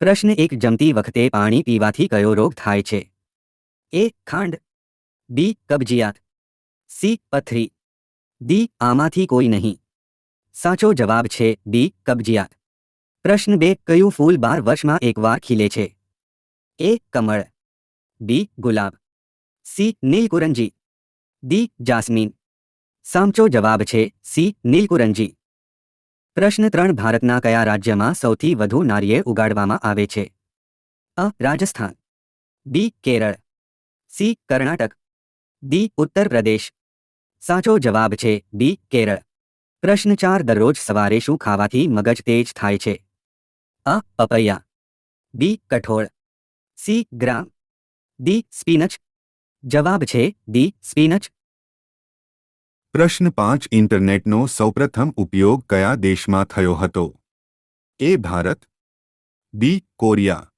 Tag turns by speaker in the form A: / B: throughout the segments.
A: પ્રશ્ન એક, જમતી વખતે પાણી પીવાથી કયો રોગ થાય છે? એ, ખાંડ. બી, કબજિયાત. સી, પથરી. ડી, આમાંથી કોઈ નહીં. સાચો જવાબ છે ડી કબજિયાત. પ્રશ્ન બે, કયું ફૂલ બાર વર્ષમાં એકવાર ખીલે છે? એ, કમળ. બી, ગુલાબ. સી, નીલકુરંજી. D, jasmine. સાચો જવાબ છે સી, નીલકુરંજી. પ્રશ્ન ત્રણ ભારતના કયા રાજ્યમાં સૌથી વધુ નારિયેળ ઉગાડવામાં આવે છે? અ. Rajasthan. B. Kerala. C. Karnataka. D. Uttar Pradesh. સાચો જવાબ છે બી. કેરળ. પ્રશ્ન ચાર દરરોજ સવારે શું ખાવાથી મગજ તેજ થાય છે? અ. પપૈયા. બી. કઠોળ. સી. ગ્રામ. ડી. સ્પીનચ. જવાબ છે ડી. સ્પિનચ.
B: પ્રશ્ન પાંચ ઇન્ટરનેટનો સૌપ્રથમ ઉપયોગ કયા દેશમાં થયો હતો? A Bharat, B Korea,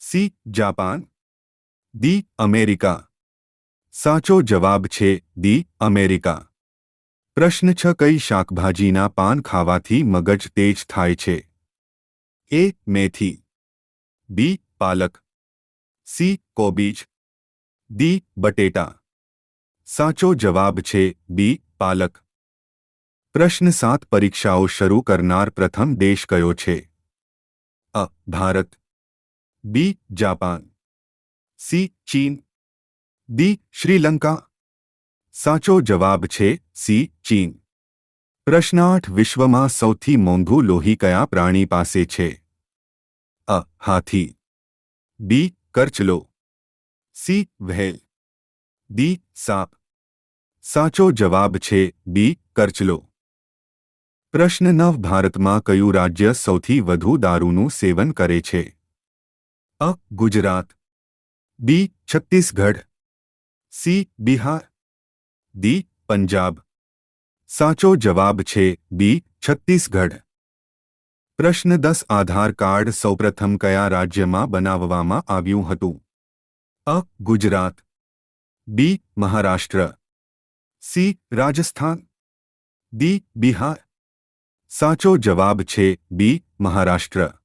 B: C Japan D America. સાચો જવાબ છે દી અમેરિકા. પ્રશ્ન છ કઈ શાકભાજીના પાન ખાવાથી મગજ તેજ થાય છે? એ મેથી, બી પાલક, સી કોબીજ, ડી બટેટા. સાચો જવાબ છે બી પાલક પ્રશ્ન સાત પરીક્ષાઓ શરૂ કરનાર પ્રથમ દેશ કયો છે A Bharat B Japan C ચીન ડી શ્રીલંકા સાચો જવાબ છે સી ચીન પ્રશ્ન આઠ વિશ્વમાં સૌથી મોંઘું લોહી કયા પ્રાણી પાસે છે અ હાથી બી કરચલો સી વ્હેલ ડી સાપ સાચો જવાબ છે બી, કરચલો. પ્રશ્ન નવ, ભારતમાં કયું રાજ્ય સૌથી વધુ દારૂનું સેવન કરે છે? અ, Gujarat. B, Chhattisgarh. C, Bihar. D Punjab. સાચો જવાબ છે બી, છત્તીસગઢ. પ્રશ્ન દસ, આધાર કાર્ડ સૌપ્રથમ કયા રાજ્યમાં બનાવવામાં આવ્યું હતું? અ, Gujarat. B, Maharashtra. C Rajasthan. D Bihar. સાચો જવાબ છે બી મહારાષ્ટ્ર.